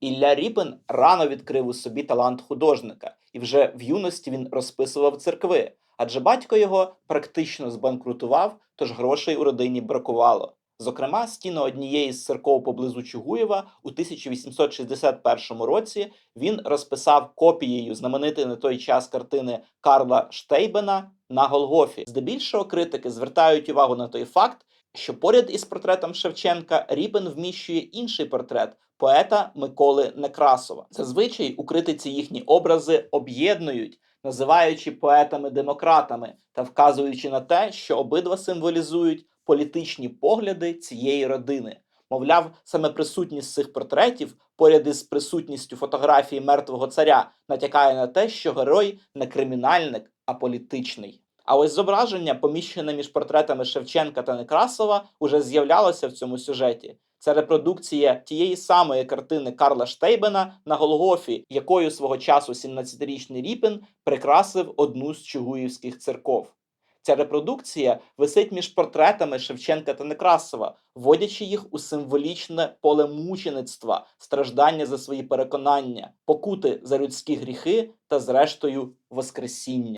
Ілля Ріпин рано відкрив у собі талант художника, і вже в юності він розписував церкви, адже батько його практично збанкрутував, тож грошей у родині бракувало. Зокрема, стіну однієї з церков поблизу Чугуєва у 1861 році він розписав копією знаменитої на той час картини Карла Штейбена на Голгофі. Здебільшого критики звертають увагу на той факт, що поряд із портретом Шевченка Ріпин вміщує інший портрет поета Миколи Некрасова. Зазвичай у критиці їхні образи об'єднують, називаючи поетами-демократами та вказуючи на те, що обидва символізують політичні погляди цієї родини. Мовляв, саме присутність цих портретів, поряд із присутністю фотографії мертвого царя, натякає на те, що герой не кримінальник, а політичний. А ось зображення, поміщене між портретами Шевченка та Некрасова, уже з'являлося в цьому сюжеті. Це репродукція тієї самої картини Карла Штейбена на Голгофі, якою свого часу 17-річний Ріпін прикрасив одну з чугуївських церков. Ця репродукція висить між портретами Шевченка та Некрасова, вводячи їх у символічне поле мучеництва, страждання за свої переконання, покути за людські гріхи та, зрештою, воскресіння.